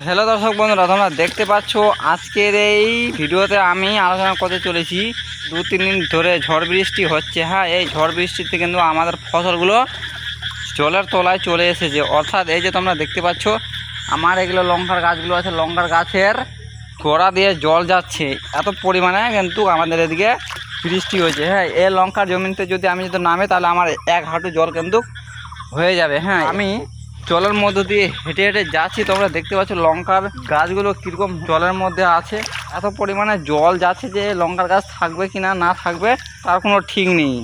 Hello দর্শক বন্ধুরা, তোমরা দেখতে পাচ্ছ আজকের এই ভিডিওতে আমি আলোচনা করতে চলেছি। দু, তিন দিন ধরে ঝড় বৃষ্টি হচ্ছে হ্যাঁ এই ঝড় বৃষ্টিতে কিন্তু আমাদের ফসলগুলো জলের তলায় চলে এসেছে। অর্থাৎ এই যে তোমরা দেখতে পাচ্ছ, আমার এগুলো লঙ্কার গাছগুলো আছে, লঙ্কার গাছের গোড়া দিয়ে জল যাচ্ছে। এত পরিমাণে কিন্তু আমাদের এদিকে বৃষ্টি হয়েছে হ্যাঁ এই লঙ্কার জমিতে যদি আমি যদি নামে, তাহলে আমার এক হাঁটু জল কিন্তু হয়ে যাবে হ্যাঁ। আমি জলের মধ্যে দিয়ে হেঁটে হেঁটে যাচ্ছি, তোমরা দেখতে পাচ্ছ লঙ্কার গাছগুলো কীরকম জলের মধ্যে আছে। এত পরিমাণে জল যাচ্ছে যে লঙ্কার গাছ থাকবে কি না না থাকবে, তার কোনো ঠিক নেই।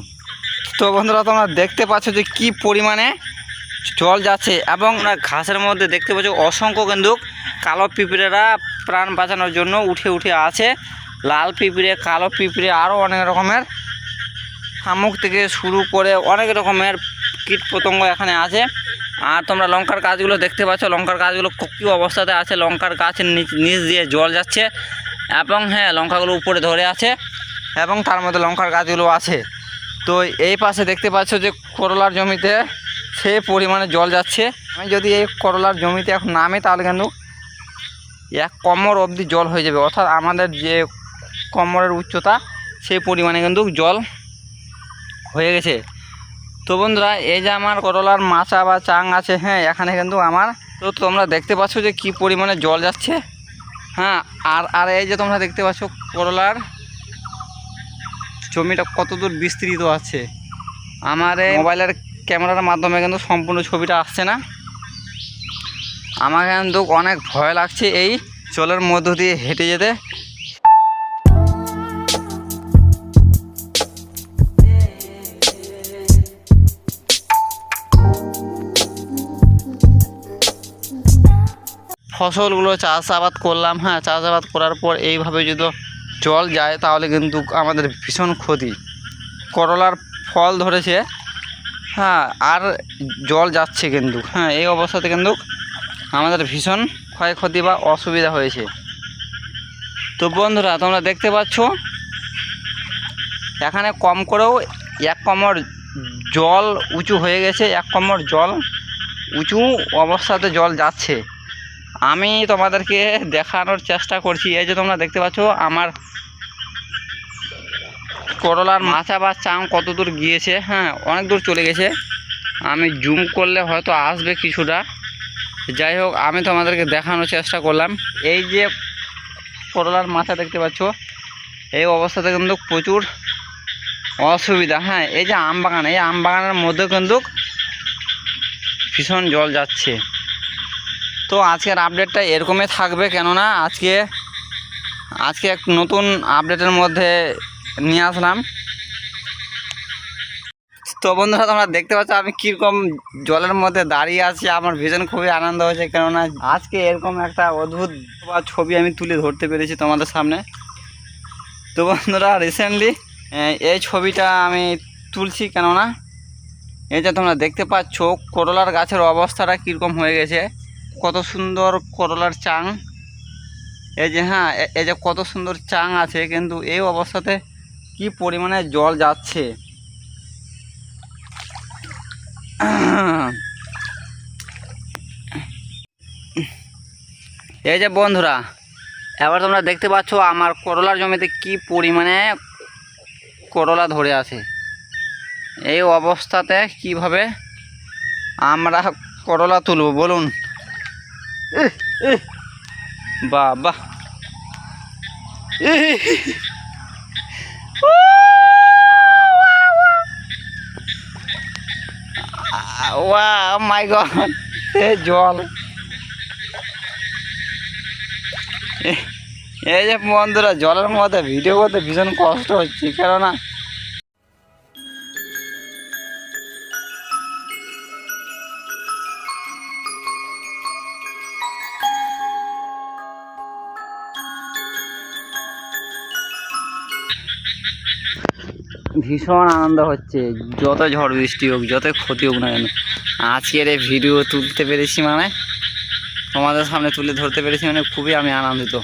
তো বন্ধুরা, তোমরা দেখতে পাচ্ছ যে কি পরিমাণে জল যাচ্ছে এবং ঘাসের মধ্যে দেখতে পাচ্ছ অসংখ্য কিন্তু কালো পিঁপড়েরা প্রাণ বাঁচানোর জন্য উঠে উঠে আছে। লাল পিঁপড়ে, কালো পিঁপড়ে আরও অনেক রকমের শামুক থেকে শুরু করে অনেক রকমের কীট পতঙ্গ এখানে আছে। আর তোমরা লঙ্কার গাছগুলো দেখতে পাচ্ছ, লঙ্কার গাছগুলো কী অবস্থাতে আছে, লঙ্কার গাছের নিচ নিচ দিয়ে জল যাচ্ছে এবং হ্যাঁ লঙ্কাগুলো উপরে ধরে আছে এবং তার মধ্যে লঙ্কার গাছগুলো আছে। তো এই পাশে দেখতে পাচ্ছ যে করলার জমিতে সে পরিমাণে জল যাচ্ছে। আমি যদি এই করলার জমিতে এখন নামি, তাহলে কিন্তু এক কমর অবধি জল হয়ে যাবে। অর্থাৎ আমাদের যে কমরের উচ্চতা, সেই পরিমাণে কিন্তু জল হয়ে গেছে। তো বন্ধুরা, এই যে আমার করলার মাচা বা চাং আছে হ্যাঁ এখানে কিন্তু আমার। তো তোমরা দেখতে পাচ্ছ যে কি পরিমাণে জল যাচ্ছে হ্যাঁ আর আর এই যে তোমরা দেখতে পাচ্ছ করলার জমিটা কত দূর বিস্তৃত আছে। আমার এই মোবাইলের ক্যামেরার মাধ্যমে কিন্তু সম্পূর্ণ ছবিটা আসছে না। আমার কিন্তু অনেক ভয় লাগছে এই জলের মধ্য দিয়ে হেঁটে যেতে। ফসলগুলো চাষাবাদ করলাম হ্যাঁ চাষাবাদ করার পর এইভাবে যদি জল যায় তাহলে কিন্তু আমাদের ভীষণ ক্ষতি। করলার ফল ধরেছে হ্যাঁ আর জল যাচ্ছে কিন্তু হ্যাঁ এই অবস্থাতে কিন্তু আমাদের ভীষণ ক্ষয়ক্ষতি বা অসুবিধা হয়েছে। তো বন্ধুরা, তোমরা দেখতে পাচ্ছ, এখানে কম করেও এক কমর জল উঁচু হয়ে গেছে, এক কমর জল উঁচু অবস্থাতে জল যাচ্ছে। আমি তোমাদেরকে দেখানোর চেষ্টা করছি। এই যে তোমরা দেখতে পাচ্ছ, আমার করলার মাথা বা চাং কত দূর গিয়েছে হ্যাঁ অনেক দূর চলে গেছে। আমি জুম করলে হয়তো আসবে কিছুটা। যাই হোক, আমি তোমাদেরকে দেখানোর চেষ্টা করলাম। এই যে করলার মাথা দেখতে পাচ্ছ, এই অবস্থাতে কিন্তু প্রচুর অসুবিধা। হ্যাঁ এই যে আম বাগান এই আম বাগানের মধ্যে কিন্তু ভীষণ জল যাচ্ছে। তো আজকের আপডেটটা এরকমই থাকবে, কেননা আজকে আজকে এক নতুন আপডেটের মধ্যে নিয়ে আসলাম। তো বন্ধুরা, তোমরা দেখতে পাচ্ছ আমি কীরকম জলের মধ্যে দাঁড়িয়ে আছি, আমার ভীষণ খুবই আনন্দ হয়েছে, কেননা আজকে এরকম একটা অদ্ভুত ছবি আমি তুলে ধরতে পেরেছি তোমাদের সামনে। তো বন্ধুরা রিসেন্টলি এই ছবিটা আমি তুলছি, কেননা এই যে তোমরা দেখতে পাচ্ছ, করলার গাছের অবস্থাটা কীরকম হয়ে গেছে। কত সুন্দর করলার চাং। এই যে হ্যাঁ এই যে কত সুন্দর চাং আছে, কিন্তু এই অবস্থাতে কি পরিমাণে জল যাচ্ছে? এই যে বন্ধুরা, এবার তোমরা দেখতে পাচ্ছ আমার করলার জমিতে কি পরিমাণে করলা ধরে আছে। এই অবস্থাতে কীভাবে আমরা করলা তুলব, বলুন? বাহ ওয়া এ জল এই যে বন্ধুরা জলের মধ্যে ভিডিও করতে ভীষণ কষ্ট হচ্ছে কেননা ভীষণ আনন্দ হচ্ছে। যত ঝড় বৃষ্টি হোক যত ক্ষতি হোক না কেন, আজকের এই ভিডিও তুলতে পেরেছি মানে তোমাদের সামনে তুলে ধরতে পেরেছি মানে খুবই আমি আনন্দিত।